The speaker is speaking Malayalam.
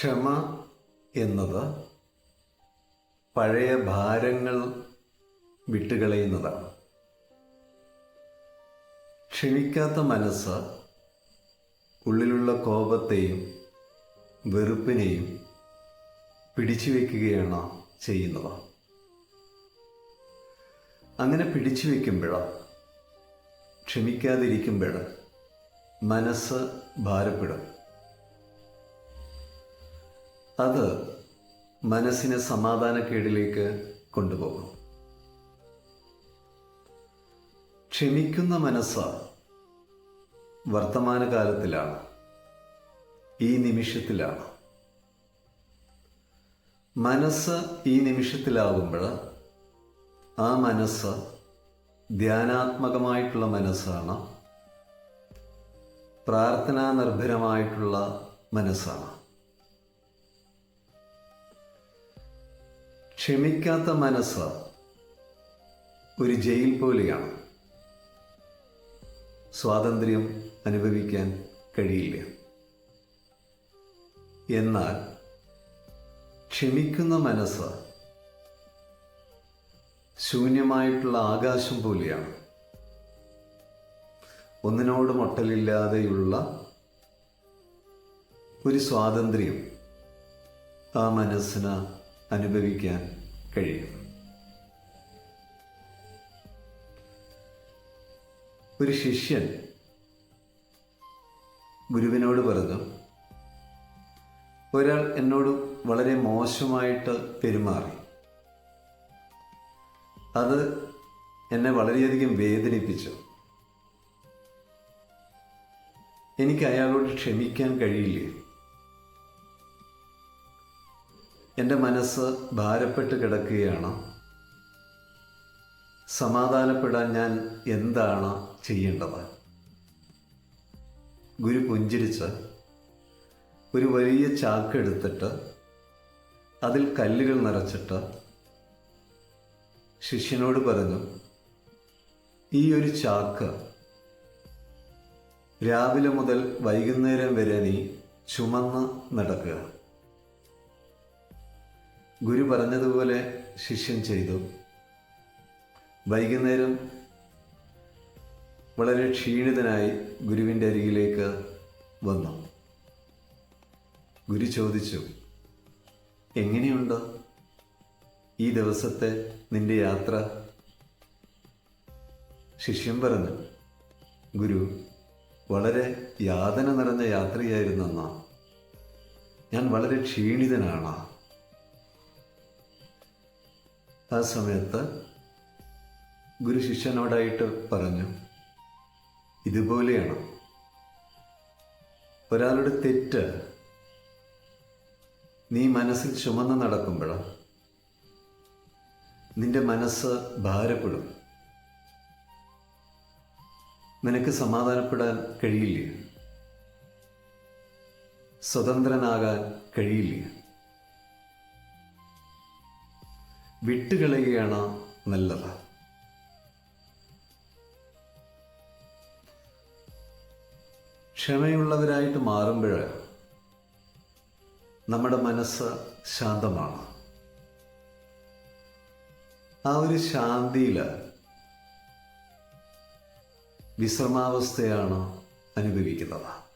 ക്ഷമ എന്നത് പഴയ ഭാരങ്ങൾ വിട്ടുകളയുന്നതാണ്. ക്ഷമിക്കാത്ത മനസ്സ് ഉള്ളിലുള്ള കോപത്തെയും വെറുപ്പിനെയും പിടിച്ചു വയ്ക്കുകയാണ് ചെയ്യുന്നത്. അങ്ങനെ പിടിച്ചു വയ്ക്കുമ്പോൾ ക്ഷമിക്കാതിരിക്കുമ്പോൾ മനസ്സ് ഭാരപ്പെടും. അത് മനസ്സിനെ സമാധാനക്കേടിലേക്ക് കൊണ്ടുപോകും. ക്ഷമിക്കുന്ന മനസ്സ് വർത്തമാനകാലത്തിലാണ് ഈ നിമിഷത്തിലാണ്. മനസ്സ് ഈ നിമിഷത്തിലാകുമ്പോൾ ആ മനസ്സ് ധ്യാനാത്മകമായിട്ടുള്ള മനസ്സാണ് പ്രാർത്ഥനാ നിർഭരമായിട്ടുള്ള മനസ്സാണ്. ക്ഷമിക്കാത്ത മനസ്സ് ഒരു ജയിൽ പോലെയാണ്. സ്വാതന്ത്ര്യം അനുഭവിക്കാൻ കഴിയില്ല. എന്നാൽ ക്ഷമിക്കുന്ന മനസ്സ് ശൂന്യമായിട്ടുള്ള ആകാശം പോലെയാണ്. ഒന്നിനോട് മൊട്ടലില്ലാതെയുള്ള ഒരു സ്വാതന്ത്ര്യം ആ മനസ്സിന് അനുഭവിക്കാൻ കഴിയും ഒരു ശിഷ്യൻ ഗുരുവിനോട് പറഞ്ഞു ഒരാൾ എന്നോട് വളരെ മോശമായിട്ട് പെരുമാറി. അത് എന്നെ വളരെയധികം വേദനിപ്പിച്ചു. എനിക്ക് അയാളോട് ക്ഷമിക്കാൻ കഴിയില്ലേ? എന്റെ മനസ്സ് ഭാരപ്പെട്ട് കിടക്കുകയാണ്. സമാധാനപ്പെടാൻ ഞാൻ എന്താണ് ചെയ്യേണ്ടത്? ഗുരു പുഞ്ചിരിച്ച് ഒരു വലിയ ചാക്ക് എടുത്തിട്ട് അതിൽ കല്ലുകൾ നിറച്ചിട്ട് ശിഷ്യനോട് പറഞ്ഞു ഈ ഒരു ചാക്ക് രാവിലെ മുതൽ വൈകുന്നേരം വരെ നീ ചുമന്ന് നടക്കുക. ഗുരു പറഞ്ഞതുപോലെ ശിഷ്യൻ ചെയ്തു. വൈകുന്നേരം വളരെ ക്ഷീണിതനായി ഗുരുവിന്റെ അരികിലേക്ക് വന്നു. ഗുരു ചോദിച്ചു എങ്ങനെയുണ്ടോ ഈ ദിവസത്തെ നിന്റെ യാത്ര? ശിഷ്യൻ പറഞ്ഞു ഗുരു വളരെ യാതന നിറഞ്ഞ യാത്രയായിരുന്നെന്നാ ഞാൻ വളരെ ക്ഷീണിതനാണ്. ആ സമയത്ത് ഗുരു ശിഷ്യനോടായിട്ട് പറഞ്ഞു ഇതുപോലെയാണ്. ഒരാളുടെ തെറ്റ് നീ മനസ്സിൽ ചുമന്ന് നടക്കുമ്പോൾ നിന്റെ മനസ്സ് ഭാരപ്പെടും. നിനക്ക് സമാധാനപ്പെടാൻ കഴിയില്ല? സ്വതന്ത്രനാകാൻ കഴിയില്ല? വിട്ടുകളയുകയാണ് നല്ലത്. ക്ഷമയുള്ളവരായിട്ട് മാറുമ്പോൾ നമ്മുടെ മനസ്സ് ശാന്തമാണ്. ആ ഒരു ശാന്തിയിൽ വിശ്രമാവസ്ഥയാണ് അനുഭവിക്കുന്നത്.